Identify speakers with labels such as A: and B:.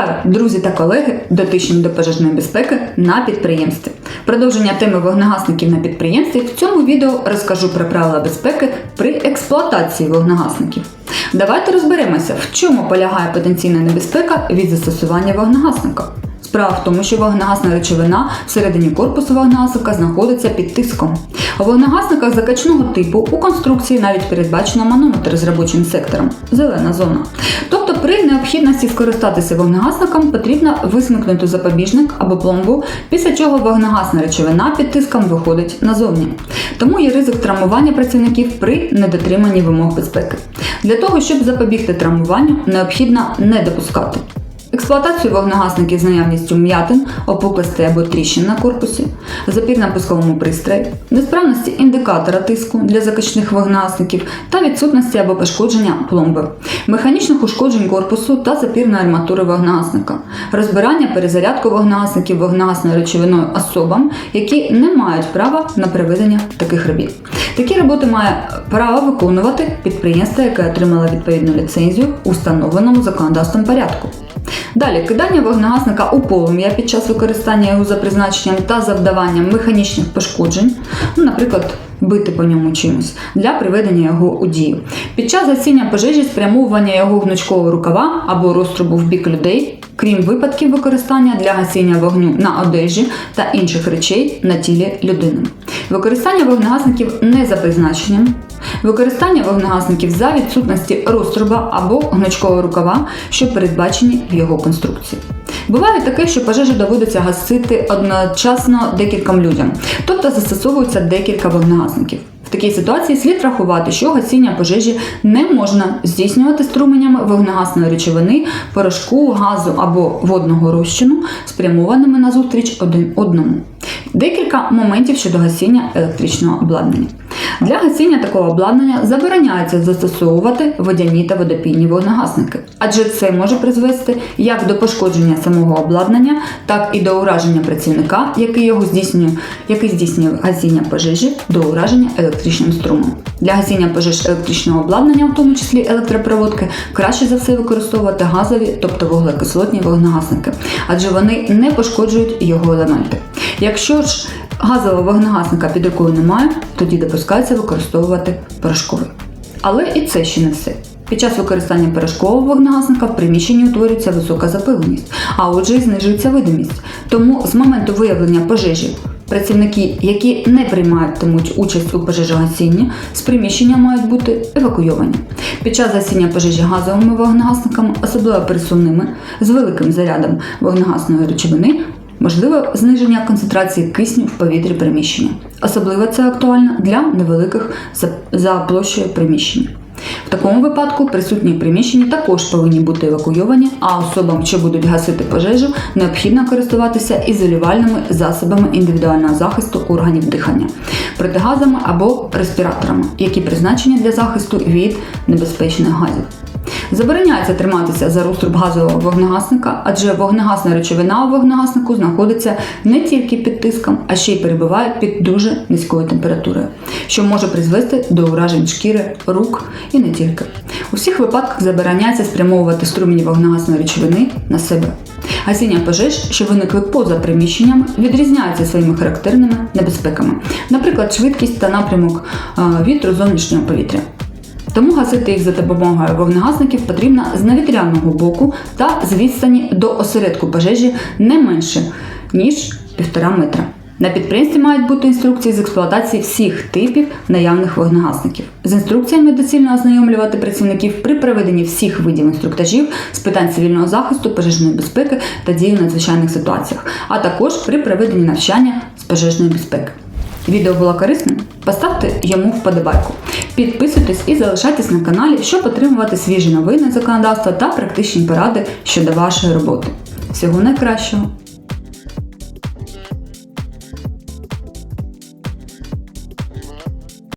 A: Вітаю, друзі та колеги, дотичні до пожежної безпеки на підприємстві. Продовження теми вогнегасників на підприємстві в цьому відео розкажу про правила безпеки при експлуатації вогнегасників. Давайте розберемося, в чому полягає потенційна небезпека від застосування вогнегасника. Справа в тому, що вогнегасна речовина всередині корпусу вогнегасника знаходиться під тиском. У вогнегасниках закачного типу у конструкції навіть передбачено манометр з робочим сектором зелена зона. Тобто при необхідності скористатися вогнегасником потрібно висмикнути запобіжник або пломбу, після чого вогнегасна речовина під тиском виходить назовні. Тому є ризик травмування працівників при недотриманні вимог безпеки. Для того, щоб запобігти травмуванню, необхідно не допускати Експлуатацію вогнегасників з наявністю м'ятин, опуклостей або тріщин на корпусі, запір на пусковому пристрої, несправності індикатора тиску для закачних вогнегасників та відсутності або пошкодження пломби, механічних ушкоджень корпусу та запірної арматури вогнегасника, розбирання перезарядку вогнегасників вогнегасною речовиною особам, які не мають права на проведення таких робіт. Такі роботи має право виконувати підприємство, яке отримало відповідну ліцензію у встановленому законодавством порядку. Далі кидання вогнегасника у полум'я під час використання його за призначенням та завдаванням механічних пошкоджень, ну, наприклад, бити по ньому чимось для приведення його у дію. Під час гасіння пожежі спрямовування його гнучкового рукава або розтрубу в бік людей, крім випадків використання для гасіння вогню на одежі та інших речей на тілі людини. Використання вогнегасників не за призначенням, використання вогнегасників за відсутності розтруба або гнучкового рукава, що передбачені в його конструкції. Буває таке, що пожежу доводиться гасити одночасно декільком людям, тобто застосовується декілька вогнегасників. В такій ситуації слід рахувати, що гасіння пожежі не можна здійснювати струменями вогнегасної речовини, порошку, газу або водного розчину, спрямованими на зустріч один одному. Декілька моментів щодо гасіння електричного обладнання. Для гасіння такого обладнання забороняється застосовувати водяні та водопійні вогнегасники, адже це може призвести як до пошкодження самого обладнання, так і до ураження працівника, який його здійснює, який здійснює гасіння пожежі, до ураження електричним струмом. Для гасіння пожеж електричного обладнання, в тому числі електропроводки, краще за все використовувати газові, тобто вуглекислотні вогнегасники, адже вони не пошкоджують його елементи. Якщо ж газового вогнегасника під рукою немає, тоді допускається використовувати порошковий. Але і це ще не все. Під час використання порошкового вогнегасника в приміщенні утворюється висока запиленість, а отже і знижується видимість. Тому з моменту виявлення пожежі працівники, які не прийматимуть участь у пожежогасінні, з приміщення мають бути евакуйовані. Під час гасіння пожежі газовими вогнегасниками, особливо пересувними, з великим зарядом вогнегасної речовини, можливе зниження концентрації кисню в повітрі приміщення. Особливо це актуально для невеликих за- площею приміщень. В такому випадку присутні в приміщенні також повинні бути евакуйовані, а особам, що будуть гасити пожежу, необхідно користуватися ізолювальними засобами індивідуального захисту органів дихання, протигазами або респіраторами, які призначені для захисту від небезпечних газів. Забороняється триматися за розтруб газового вогнегасника, адже вогнегасна речовина у вогнегаснику знаходиться не тільки під тиском, а ще й перебуває під дуже низькою температурою, що може призвести до уражень шкіри, рук і не тільки. У всіх випадках забороняється спрямовувати струмені вогнегасної речовини на себе. Гасіння пожеж, що виникли поза приміщеннями, відрізняються своїми характерними небезпеками, наприклад, швидкість та напрямок е, вітру зовнішнього повітря. Тому гасити їх за допомогою вогнегасників потрібно з навітряного боку та з відстані до осередку пожежі не менше, ніж 1,5 метра. На підприємстві мають бути інструкції з експлуатації всіх типів наявних вогнегасників. З інструкціями доцільно ознайомлювати працівників при проведенні всіх видів інструктажів з питань цивільного захисту, пожежної безпеки та дії в надзвичайних ситуаціях, а також при проведенні навчання з пожежної безпеки. Відео було корисним? Поставте йому вподобайку. Підписуйтесь і залишайтесь на каналі, щоб отримувати свіжі новини законодавства та практичні поради щодо вашої роботи. Всього найкращого!